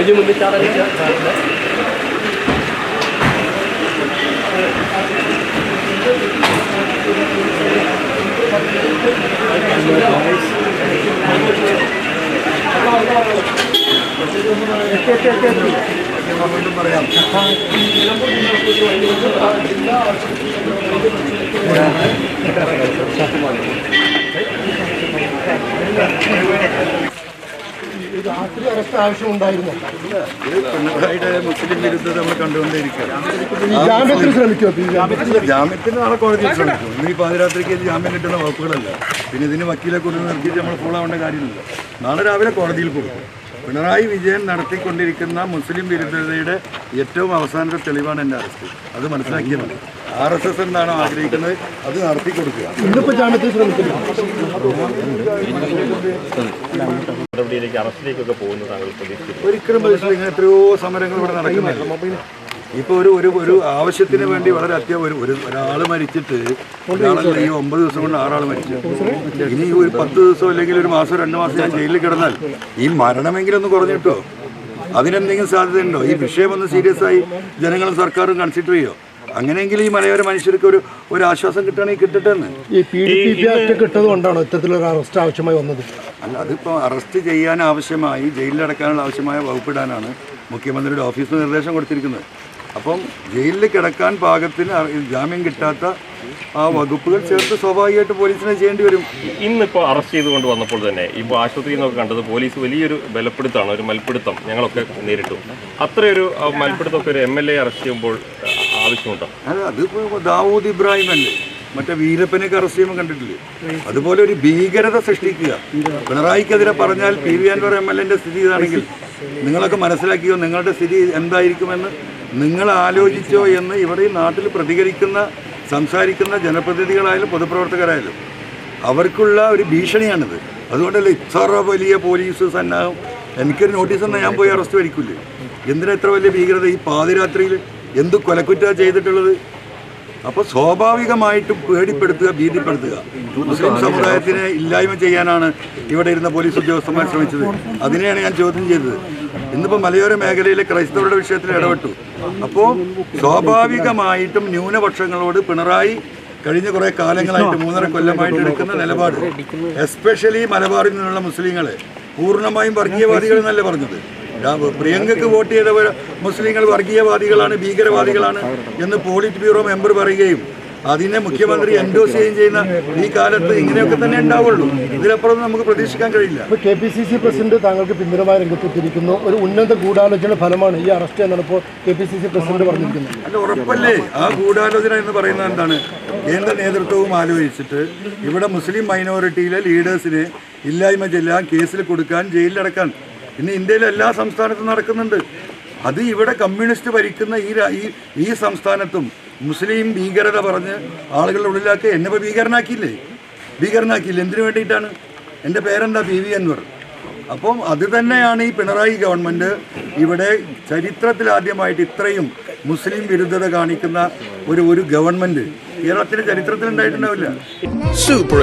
ഇതിന് മുമ്പ് ചാടാൻ Thank you. പറയാം ജില്ലാ ആശുപത്രി രാത്രി അറസ്റ്റ് ആവശ്യമുണ്ടായിരുന്നു. പിണറായിയുടെ മുസ്ലിം വിരുദ്ധത നമ്മൾ കണ്ടുകൊണ്ടേയിരിക്കുകയാണ് ശ്രമിക്കും ജാമ്യത്തിന് നാളെ കോടതിയിൽ ശ്രമിക്കും ഇനി പാതിരാത്രിക്ക് ജാമ്യം കിട്ടുന്ന വകുപ്പുകളല്ല? പിന്നെ ഇതിന് വക്കീലെ കൊണ്ട് നിർത്തിയിട്ട് നമ്മൾ ഫോളാവേണ്ട കാര്യമില്ല നാളെ രാവിലെ കോടതിയിൽ കൊടുക്കും പിണറായി വിജയൻ നടത്തിക്കൊണ്ടിരിക്കുന്ന മുസ്ലിം വിരുദ്ധതയുടെ ഏറ്റവും അവസാനത്തെ തെളിവാണ് എന്റെ അറസ്റ്റ് അത് മനസ്സിലാക്കിയ മതി. ആർ എസ് എസ് എന്താണോ ആഗ്രഹിക്കുന്നത് അത് നടത്തി കൊടുക്കുക. നടപടിയിലേക്ക് അറസ്റ്റിലേക്കൊക്കെ താങ്കൾ ഒരിക്കലും എത്രയോ സമരങ്ങൾ ഇവിടെ നടക്കുന്നില്ല ഇപ്പൊ ഒരു ഒരു ഒരു ആവശ്യത്തിന് വേണ്ടി വളരെ അത്യാവശ്യം ഒരു ഒരു ഒരാൾ മരിച്ചിട്ട് ഒരാളല്ല ഈ ഒമ്പത് ദിവസം കൊണ്ട് ആറാൾ മരിച്ചു. ഇനി ഒരു പത്ത് ദിവസം അല്ലെങ്കിൽ ഒരു മാസം രണ്ട് മാസം ഞാൻ ജയിലിൽ കിടന്നാൽ ഈ മരണമെങ്കിലും ഒന്ന് കുറഞ്ഞിട്ടോ അതിനെന്തെങ്കിലും സാധ്യതയുണ്ടോ? ഈ വിഷയം ഒന്ന് സീരിയസ് ആയി ജനങ്ങളും സർക്കാരും കൺസിഡർ ചെയ്യോ? അങ്ങനെയെങ്കിൽ ഈ മലയോര മനുഷ്യർക്ക് ഒരു ഒരു ആശ്വാസം കിട്ടുകയാണെങ്കിൽ കിട്ടട്ടെ എന്ന് ഈ പി ഡി പി ആക്ട് കിട്ടത് കൊണ്ടാണോ ഇത്തരത്തിലൊരു അറസ്റ്റ് ആവശ്യമായി വന്നത്. അല്ല അതിപ്പോൾ അറസ്റ്റ് ചെയ്യാൻ ആവശ്യമായി ജയിലിലടക്കാനുള്ള ആവശ്യമായ വകുപ്പിടാനാണ് മുഖ്യമന്ത്രിയുടെ ഓഫീസ് നിർദ്ദേശം കൊടുത്തിരിക്കുന്നത്. അപ്പം ജയിലിൽ കിടക്കാൻ പാകത്തിന് ജാമ്യം കിട്ടാത്ത ആ വകുപ്പുകൾ ചേർത്ത് സ്വാഭാവികമായിട്ട് പോലീസിനെ ചെയ്യേണ്ടി വരും. ഇന്നിപ്പോൾ അറസ്റ്റ് ചെയ്തുകൊണ്ട് വന്നപ്പോൾ തന്നെ ഇപ്പോൾ ആശുപത്രിയിൽ നിന്നൊക്കെ കണ്ടത് പോലീസ് വലിയൊരു ബലപ്പെടുത്താണ് ഒരു മൽപ്പിടുത്തം ഞങ്ങളൊക്കെ നേരിട്ടു. അത്രയൊരു മൽപ്പിടുത്തമൊക്കെ ഒരു എം എൽ എ അറസ്റ്റ് ചെയ്യുമ്പോൾ ആവശ്യമുണ്ടോ? അത് അതിപ്പോൾ ദാവൂദ് ഇബ്രാഹിം അല്ലേ? മറ്റേ വീരപ്പനെയൊക്കെ അറസ്റ്റ് ചെയ്യുമ്പോൾ കണ്ടിട്ടില്ലേ? അതുപോലെ ഒരു ഭീകരത സൃഷ്ടിക്കുക. പിണറായിക്കെതിരെ പറഞ്ഞാൽ P V Anvar M L എന്റെ സ്ഥിതി ഇതാണെങ്കിൽ നിങ്ങളൊക്കെ മനസ്സിലാക്കിയോ? നിങ്ങളുടെ സ്ഥിതി എന്തായിരിക്കുമെന്ന് നിങ്ങൾ ആലോചിച്ചോ എന്ന് ഇവിടെ ഈ നാട്ടിൽ പ്രതികരിക്കുന്ന സംസാരിക്കുന്ന ജനപ്രതിനിധികളായാലും പൊതുപ്രവർത്തകരായാലും അവർക്കുള്ള ഒരു ഭീഷണിയാണിത്. അതുകൊണ്ടല്ലേ ഇത്ര വലിയ പോലീസ് സന്നാഹം? എനിക്കൊരു നോട്ടീസ് ഒന്നും ഞാൻ പോയി അറസ്റ്റ് വരിക്കില്ലേ എന്തിനാ ഇത്ര വലിയ ഭീകരത ഈ പാതിരാത്രിയിൽ എന്ത് കൊലക്കുറ്റ ചെയ്തിട്ടുള്ളത്? അപ്പോൾ സ്വാഭാവികമായിട്ടും പേടിപ്പെടുത്തുക ഭീതിപ്പെടുത്തുക. മുസ്ലിം സമുദായത്തിനെ ഇല്ലായ്മ ചെയ്യാനാണ് ഇവിടെ ഇരുന്ന പോലീസ് ഉദ്യോഗസ്ഥന്മാർ ശ്രമിച്ചത്. അതിനെയാണ് ഞാൻ ചോദ്യം ചെയ്തത്. ഇന്നിപ്പോൾ മലയോര മേഖലയിലെ ക്രൈസ്തവരുടെ വിഷയത്തിൽ ഇടപെട്ടു. അപ്പോൾ സ്വാഭാവികമായിട്ടും ന്യൂനപക്ഷങ്ങളോട് പിണറായി കഴിഞ്ഞ കുറേ കാലങ്ങളായിട്ട് മൂന്നര കൊല്ലമായിട്ട് എടുക്കുന്ന നിലപാട് എസ്പെഷ്യലി മലബാറിൽ നിന്നുള്ള മുസ്ലിങ്ങളെ പൂർണമായും വർഗീയവാദികൾ എന്നല്ലേ പറഞ്ഞത്? പ്രിയങ്കയ്ക്ക് വോട്ട് ചെയ്തവർ മുസ്ലിങ്ങൾ വർഗീയവാദികളാണ് ഭീകരവാദികളാണ് എന്ന് പോളിറ്റ് ബ്യൂറോ മെമ്പർ പറയുകയും അതിനെ മുഖ്യമന്ത്രി എൻഡോസ് ചെയ്യുകയും ചെയ്യുന്ന ഈ കാലത്ത് ഇങ്ങനെയൊക്കെ തന്നെ ഉണ്ടാവുള്ളൂ. ഇതിലപ്പുറം നമുക്ക് പ്രതീക്ഷിക്കാൻ കഴിയില്ല. K P C C president താങ്കൾക്ക് പിന്തുണമായി രംഗത്തെത്തിയിരിക്കുന്നു. ഒരു ഉന്നത ഗൂഢാലോചന ഫലമാണ് ഈ അറസ്റ്റ് എന്നാണ് ഇപ്പോൾ K P C C president പറഞ്ഞിരിക്കുന്നത്. അല്ല ഉറപ്പല്ലേ? ആ ഗൂഢാലോചന എന്ന് പറയുന്നത് എന്താണ്? കേന്ദ്ര നേതൃത്വവും ആലോചിച്ചിട്ട് ഇവിടെ മുസ്ലിം മൈനോറിറ്റിയിലെ ലീഡേഴ്സിനെ ഇല്ലായ്മ ചെല്ലാൻ കേസിൽ കൊടുക്കാൻ ജയിലിലടക്കാൻ ഇന്ന് ഇന്ത്യയിലെ എല്ലാ സംസ്ഥാനത്തും നടക്കുന്നുണ്ട്. അത് ഇവിടെ കമ്മ്യൂണിസ്റ്റ് ഭരിക്കുന്ന ഈ ഈ സംസ്ഥാനത്തും മുസ്ലിം ഭീകരത പറഞ്ഞ് ആളുകളുടെ ഉള്ളിലാക്കി എന്നെ ഇപ്പോൾ ഭീകരനാക്കിയില്ലേ? ഭീകരനാക്കിയില്ലേ? എന്തിനു വേണ്ടിയിട്ടാണ്? എന്റെ പേരെന്താ? പി. വി. അൻവർ. അപ്പം അത് തന്നെയാണ് ഈ പിണറായി ഗവൺമെന്റ് ഇവിടെ ചരിത്രത്തിൽ ആദ്യമായിട്ട് ഇത്രയും മുസ്ലിം വിരുദ്ധത കാണിക്കുന്ന ഒരു ഒരു ഗവൺമെന്റ്. കേരളത്തിന്റെ ചരിത്രത്തിൽ ഉണ്ടായിട്ടുണ്ടാവില്ല. സൂപ്പർ.